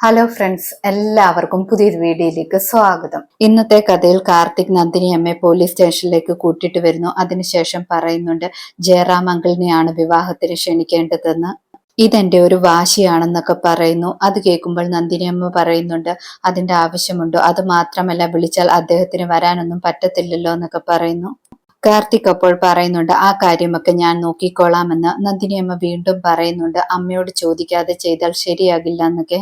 Hello friends എല്ലാവർക്കും പുതിയൊരു വീഡിയോയിലേക്ക് സ്വാഗതം. ഇന്നത്തെ കഥയിൽ കാർത്തിക് നന്ദിനി അമ്മയെ പോലീസ് സ്റ്റേഷനിലേക്ക് കൂട്ടിയിട്ട് വരുന്നു. അതിനുശേഷം പറയുന്നുണ്ട് ജയറാം അങ്കിളിനെയാണ് വിവാഹത്തിന് ക്ഷണിക്കേണ്ടതെന്ന്. ഇതെന്റെ ഒരു വാശിയാണെന്നൊക്കെ പറയുന്നു. അത് കേൾക്കുമ്പോൾ നന്ദിനി അമ്മ പറയുന്നുണ്ട് അതിന്റെ ആവശ്യമുണ്ടോ? അത് മാത്രമല്ല വിളിച്ചാൽ അദ്ദേഹത്തിന് വരാനൊന്നും പറ്റത്തില്ലല്ലോ എന്നൊക്കെ പറയുന്നു. കാർത്തിക് അപ്പോൾ പറയുന്നുണ്ട് ആ കാര്യമൊക്കെ ഞാൻ നോക്കിക്കോളാമെന്ന്. നന്ദിനി അമ്മ വീണ്ടും പറയുന്നുണ്ട് അമ്മയോട് ചോദിക്കാതെ ചെയ്താൽ ശരിയാകില്ല എന്നൊക്കെ.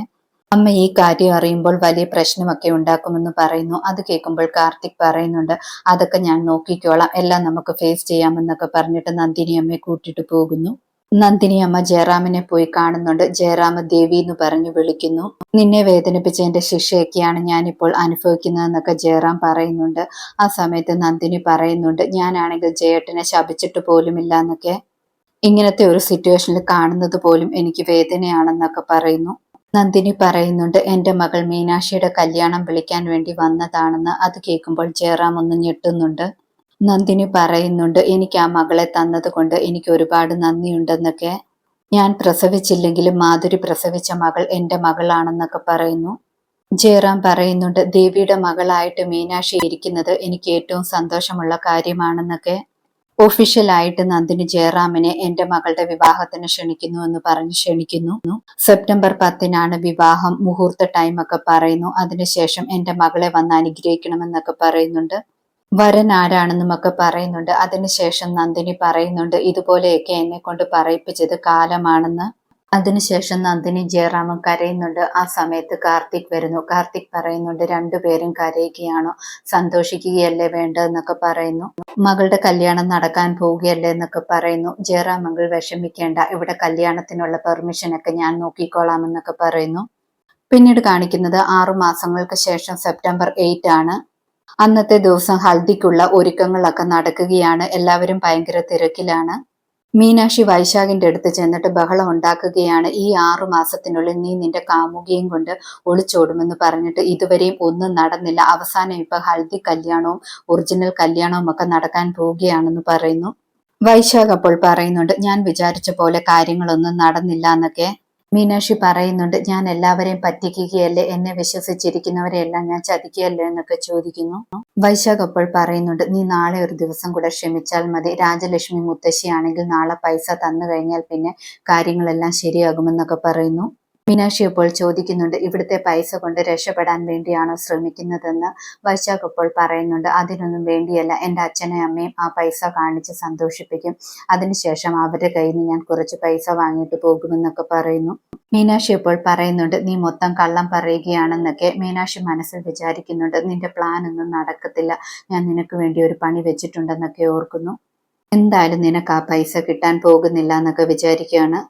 അമ്മ ഈ കാര്യം അറിയുമ്പോൾ വലിയ പ്രശ്നമൊക്കെ ഉണ്ടാക്കുമെന്ന് പറയുന്നു. അത് കേൾക്കുമ്പോൾ കാർത്തിക് പറയുന്നുണ്ട് അതൊക്കെ ഞാൻ നോക്കിക്കോളാം. എല്ലാം നമുക്ക് ഫേസ് ചെയ്യാമെന്നൊക്കെ പറഞ്ഞിട്ട് നന്ദിനി അമ്മയെ കൂട്ടിട്ട് പോകുന്നു. നന്ദിനി അമ്മ ജയറാമിനെ പോയി കാണുന്നുണ്ട്. ജയറാമ ദേവി എന്ന് പറഞ്ഞു വിളിക്കുന്നു. നിന്നെ വേദനിപ്പിച്ചതിന്റെ ശിക്ഷയൊക്കെയാണ് ഞാനിപ്പോൾ അനുഭവിക്കുന്നതെന്നൊക്കെ ജയറാം പറയുന്നുണ്ട്. ആ സമയത്ത് നന്ദിനി പറയുന്നുണ്ട് ഞാനാണെങ്കിൽ ജയേട്ടനെ ശപിച്ചിട്ട് പോലുമില്ല എന്നൊക്കെ ഇങ്ങനത്തെ ഒരു സിറ്റുവേഷനിൽ കാണുന്നത് പോലും എനിക്ക് വേദനയാണെന്നൊക്കെ പറയുന്നു. നന്ദിനി പറയുന്നുണ്ട് എന്റെ മകൾ മീനാക്ഷിയുടെ കല്യാണം വിളിക്കാൻ വേണ്ടി വന്നതാണെന്ന് അത് കേൾക്കുമ്പോൾ ജയറാം ഒന്ന് ഞെട്ടുന്നുണ്ട്. നന്ദിനി പറയുന്നുണ്ട് എനിക്ക് ആ മകളെ തന്നതുകൊണ്ട് എനിക്ക് ഒരുപാട് നന്ദിയുണ്ടെന്നൊക്കെ. ഞാൻ പ്രസവിച്ചില്ലെങ്കിലും മാധുരി പ്രസവിച്ച മകൾ എന്റെ മകളാണെന്നൊക്കെ പറയുന്നു. ജയറാം പറയുന്നുണ്ട് ദേവിയുടെ മകളായിട്ട് മീനാക്ഷി ഇരിക്കുന്നത് എനിക്ക് ഏറ്റവും സന്തോഷമുള്ള കാര്യമാണെന്നൊക്കെ. ഒഫീഷ്യലായിട്ട് നന്ദിനി ജയറാമിനെ എന്റെ മകളുടെ വിവാഹത്തിന് ക്ഷണിക്കുന്നു എന്ന് പറഞ്ഞ് ക്ഷണിക്കുന്നു. സെപ്റ്റംബർ പത്തിനാണ് വിവാഹം. മുഹൂർത്ത ടൈമൊക്കെ പറയുന്നു. അതിനുശേഷം എന്റെ മകളെ വന്ന് അനുഗ്രഹിക്കണമെന്നൊക്കെ പറയുന്നുണ്ട്. വരൻ ആരാണെന്നും ഒക്കെ പറയുന്നുണ്ട് അതിനുശേഷം നന്ദിനി പറയുന്നുണ്ട് ഇതുപോലെയൊക്കെ എന്നെ കൊണ്ട് പറയിപ്പിച്ചത് കാലമാണെന്ന്. അതിനുശേഷം നന്ദിനി ജയറാമും കരയുന്നുണ്ട്. ആ സമയത്ത് കാർത്തിക് വരുന്നു. കാർത്തിക് പറയുന്നുണ്ട് രണ്ടുപേരും കരയുകയാണോ? സന്തോഷിക്കുകയല്ലേ വേണ്ടതെന്നൊക്കെ പറയുന്നു. മകളുടെ കല്യാണം നടക്കാൻ പോവുകയല്ലേ എന്നൊക്കെ പറയുന്നു. ജയറാം മകൾ വിഷമിക്കേണ്ട. ഇവിടെ കല്യാണത്തിനുള്ള പെർമിഷനൊക്കെ ഞാൻ നോക്കിക്കോളാമെന്നൊക്കെ പറയുന്നു. പിന്നീട് കാണിക്കുന്നത് ആറു മാസങ്ങൾക്ക് ശേഷം സെപ്റ്റംബർ എയ്റ്റ് ആണ്. അന്നത്തെ ദിവസം ഹൽദിക്കുള്ള ഒരുക്കങ്ങളൊക്കെ നടക്കുകയാണ്. എല്ലാവരും ഭയങ്കര തിരക്കിലാണ്. മീനാക്ഷി വൈശാഖിന്റെ അടുത്ത് ചെന്നിട്ട് ബഹളം ഉണ്ടാക്കുകയാണ്. ഈ ആറു മാസത്തിനുള്ളിൽ നീ നിന്റെ കാമുകിയും കൊണ്ട് ഒളിച്ചോടുമെന്ന് പറഞ്ഞിട്ട് ഇതുവരെയും ഒന്നും നടന്നില്ല. അവസാനം ഇപ്പൊ ഹൽദി കല്യാണവും ഒറിജിനൽ കല്യാണവും ഒക്കെ നടക്കാൻ പോവുകയാണെന്ന് പറയുന്നു. വൈശാഖ് അപ്പോൾ പറയുന്നുണ്ട് ഞാൻ വിചാരിച്ച പോലെ കാര്യങ്ങളൊന്നും നടന്നില്ല എന്നൊക്കെ. മീനാക്ഷി പറയുന്നുണ്ട് ഞാൻ എല്ലാവരെയും പറ്റിക്കുകയല്ലേ? എന്നെ വിശ്വസിച്ചിരിക്കുന്നവരെയെല്ലാം ഞാൻ ചതിക്കുകയല്ലേ? എന്നൊക്കെ ചോദിക്കുന്നു. വൈശാഖ് അപ്പോൾ പറയുന്നുണ്ട് നീ നാളെ ഒരു ദിവസം കൂടെ ക്ഷമിച്ചാൽ മതി. രാജലക്ഷ്മി മുത്തശ്ശിയാണെങ്കിൽ നാളെ പൈസ തന്നു കഴിഞ്ഞാൽ പിന്നെ കാര്യങ്ങളെല്ലാം ശരിയാകുമെന്നൊക്കെ പറയുന്നു. മീനാക്ഷി ഇപ്പോൾ ചോദിക്കുന്നുണ്ട് ഇവിടുത്തെ പൈസ കൊണ്ട് രക്ഷപ്പെടാൻ വേണ്ടിയാണോ ശ്രമിക്കുന്നതെന്ന്? വൈശാഖ് ഇപ്പോൾ പറയുന്നുണ്ട് അതിനൊന്നും വേണ്ടിയല്ല. എന്റെ അച്ഛനെയും അമ്മയും ആ പൈസ കാണിച്ച് സന്തോഷിപ്പിക്കും. അതിനുശേഷം അവരുടെ കയ്യിൽ നിന്ന് ഞാൻ കുറച്ച് പൈസ വാങ്ങിയിട്ട് പോകുമെന്നൊക്കെ പറയുന്നു. മീനാക്ഷി ഇപ്പോൾ പറയുന്നുണ്ട് നീ മൊത്തം കള്ളം പറയുകയാണെന്നൊക്കെ മീനാക്ഷി മനസ്സിൽ വിചാരിക്കുന്നുണ്ട് നിന്റെ പ്ലാൻ ഒന്നും നടക്കത്തില്ല. ഞാൻ നിനക്ക് വേണ്ടി ഒരു പണി വെച്ചിട്ടുണ്ടെന്നൊക്കെ ഓർക്കുന്നു. എന്തായാലും നിനക്ക് ആ പൈസ കിട്ടാൻ പോകുന്നില്ല എന്നൊക്കെ വിചാരിക്കുകയാണ്.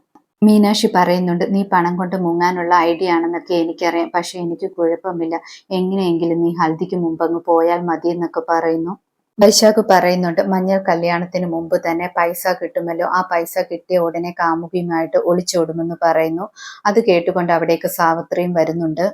മീനാക്ഷി പറയുന്നുണ്ട് നീ പണം കൊണ്ട് മുങ്ങാനുള്ള ഐഡിയ ആണെന്നൊക്കെ എനിക്കറിയാം പക്ഷെ എനിക്ക് കുഴപ്പമില്ല. എങ്ങനെയെങ്കിലും നീ ഹൽദിക്ക് മുമ്പ് അങ്ങ് പോയാൽ മതി എന്നൊക്കെ പറയുന്നു. വൈശാഖ് പറയുന്നുണ്ട് മഞ്ഞൾ കല്യാണത്തിന് മുമ്പ് തന്നെ പൈസ കിട്ടുമല്ലോ ആ പൈസ കിട്ടിയ ഉടനെ കാമുകിയുമായിട്ട് ഒളിച്ചോടുമെന്ന് പറയുന്നു. അത് കേട്ടുകൊണ്ട് അവിടേക്ക് സാവിത്രിയും വരുന്നുണ്ട്.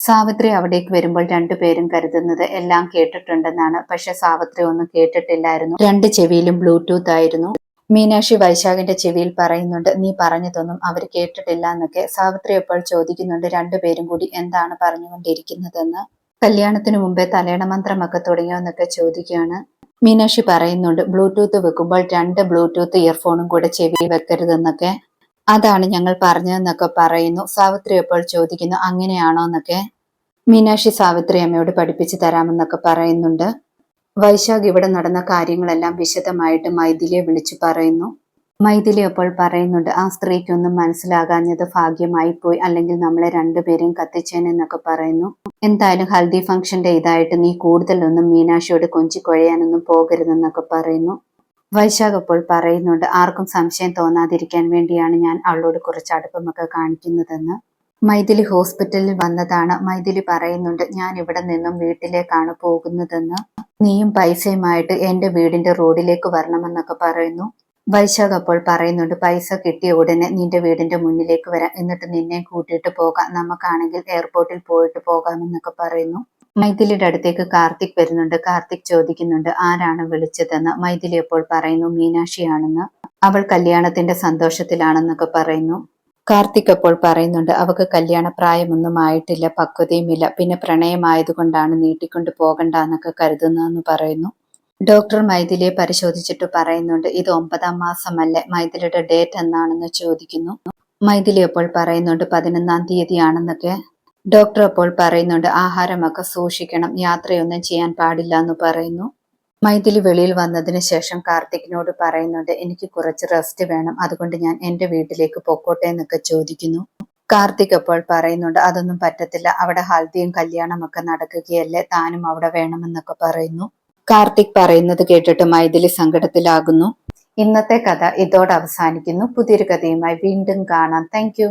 സാവിത്രി അവിടേക്ക് വരുമ്പോൾ രണ്ടുപേരും കരുതുന്നത് എല്ലാം കേട്ടിട്ടുണ്ടെന്നാണ് പക്ഷെ സാവിത്രി ഒന്നും കേട്ടിട്ടില്ലായിരുന്നു. രണ്ട് ചെവിയിലും ബ്ലൂടൂത്ത് ആയിരുന്നു. മീനാക്ഷി വൈശാഖിന്റെ ചെവിയിൽ പറയുന്നുണ്ട് നീ പറഞ്ഞതൊന്നും അവർ കേട്ടിട്ടില്ല എന്നൊക്കെ. സാവിത്രി എപ്പോൾ ചോദിക്കുന്നുണ്ട് രണ്ടുപേരും കൂടി എന്താണ് പറഞ്ഞുകൊണ്ടിരിക്കുന്നതെന്ന്? കല്യാണത്തിന് മുമ്പേ തലയണ മന്ത്രമൊക്കെ തുടങ്ങിയോ എന്നൊക്കെ ചോദിക്കുകയാണ്. മീനാക്ഷി പറയുന്നുണ്ട് ബ്ലൂടൂത്ത് വെക്കുമ്പോൾ രണ്ട് ബ്ലൂടൂത്ത് ഇയർഫോണും കൂടെ ചെവിയിൽ വെക്കരുതെന്നൊക്കെ. അതാണ് ഞങ്ങൾ പറഞ്ഞതെന്നൊക്കെ പറയുന്നു. സാവിത്രി എപ്പോൾ ചോദിക്കുന്നു അങ്ങനെയാണോ? എന്നൊക്കെ. മീനാക്ഷി സാവിത്രി അമ്മയോട് പഠിപ്പിച്ചു തരാമെന്നൊക്കെ പറയുന്നുണ്ട്. വൈശാഖ് ഇവിടെ നടന്ന കാര്യങ്ങളെല്ലാം വിശദമായിട്ട് മൈഥിലിയെ വിളിച്ചു പറയുന്നു. മൈഥിലി അപ്പോൾ പറയുന്നുണ്ട് ആ സ്ത്രീക്കൊന്നും മനസ്സിലാകാഞ്ഞത് ഭാഗ്യമായി പോയി അല്ലെങ്കിൽ നമ്മളെ രണ്ടുപേരെയും കത്തിച്ചേനെന്നൊക്കെ പറയുന്നു. എന്തായാലും ഹൽദി ഫംഗ്ഷന്റെ ഇതായിട്ട് നീ കൂടുതലൊന്നും മീനാക്ഷിയോട് കൊഞ്ചിക്കൊഴയാനൊന്നും പോകരുതെന്നൊക്കെ പറയുന്നു. വൈശാഖ് അപ്പോൾ പറയുന്നുണ്ട് ആർക്കും സംശയം തോന്നാതിരിക്കാൻ വേണ്ടിയാണ് ഞാൻ അവളോട് കുറച്ച് അടുപ്പമൊക്കെ കാണിക്കുന്നതെന്ന്. മൈഥിലി ഹോസ്പിറ്റലിൽ വന്നതാണ്. മൈഥിലി പറയുന്നുണ്ട് ഞാൻ ഇവിടെ നിന്നും വീട്ടിലേക്കാണ് പോകുന്നതെന്ന്. നീയും പൈസയുമായിട്ട് എന്റെ വീടിന്റെ റോഡിലേക്ക് വരണമെന്നൊക്കെ പറയുന്നു. വൈശാഖ് അപ്പോൾ പറയുന്നുണ്ട് പൈസ കിട്ടിയ ഉടനെ നിന്റെ വീടിന്റെ മുന്നിലേക്ക് വരാം. എന്നിട്ട് നിന്നെ കൂട്ടിയിട്ട് പോകാം. നമുക്കാണെങ്കിൽ എയർപോർട്ടിൽ പോയിട്ട് പോകാമെന്നൊക്കെ പറയുന്നു. മൈഥിലിയുടെ അടുത്തേക്ക് കാർത്തിക് വരുന്നുണ്ട്. കാർത്തിക് ചോദിക്കുന്നുണ്ട് ആരാണ് വിളിച്ചതെന്ന്? മൈഥിലി അപ്പോൾ പറയുന്നു മീനാക്ഷിയാണെന്ന്. അവൾ കല്യാണത്തിന്റെ സന്തോഷത്തിലാണെന്നൊക്കെ പറയുന്നു. കാർത്തിക് അപ്പോൾ പറയുന്നുണ്ട് അവക്ക് കല്യാണ പ്രായമൊന്നും ആയിട്ടില്ല പക്വതയുമില്ല. പിന്നെ പ്രണയമായതുകൊണ്ടാണ് നീട്ടിക്കൊണ്ട് പോകണ്ട എന്നൊക്കെ കരുതുന്നതെന്ന് പറയുന്നു. ഡോക്ടർ മൈഥിലിയെ പരിശോധിച്ചിട്ട് പറയുന്നുണ്ട് ഇത് ഒമ്പതാം മാസമല്ലേ മൈഥിലിയുടെ ഡേറ്റ് എന്നാണെന്ന് ചോദിക്കുന്നു. മൈഥിലി അപ്പോൾ പറയുന്നുണ്ട് പതിനൊന്നാം തീയതിയാണെന്നൊക്കെ. ഡോക്ടർ അപ്പോൾ പറയുന്നുണ്ട് ആഹാരമൊക്കെ സൂക്ഷിക്കണം യാത്രയൊന്നും ചെയ്യാൻ പാടില്ല എന്ന് പറയുന്നു. മൈഥിലി വെളിയിൽ വന്നതിന് ശേഷം കാർത്തിക്കിനോട് പറയുന്നുണ്ട് എനിക്ക് കുറച്ച് റെസ്റ്റ് വേണം. അതുകൊണ്ട് ഞാൻ എന്റെ വീട്ടിലേക്ക് പൊക്കോട്ടെ എന്നൊക്കെ ചോദിക്കുന്നു. കാർത്തിക് അപ്പോൾ പറയുന്നുണ്ട് അതൊന്നും പറ്റത്തില്ല. അവിടെ ഹൽദിയും കല്യാണമൊക്കെ നടക്കുകയല്ലേ? താനും അവിടെ വേണമെന്നൊക്കെ പറയുന്നു. കാർത്തിക് പറയുന്നത് കേട്ടിട്ട് മൈഥിലി സങ്കടത്തിലാകുന്നു. ഇന്നത്തെ കഥ ഇതോടെ അവസാനിക്കുന്നു. പുതിയൊരു കഥയുമായി വീണ്ടും കാണാം. താങ്ക്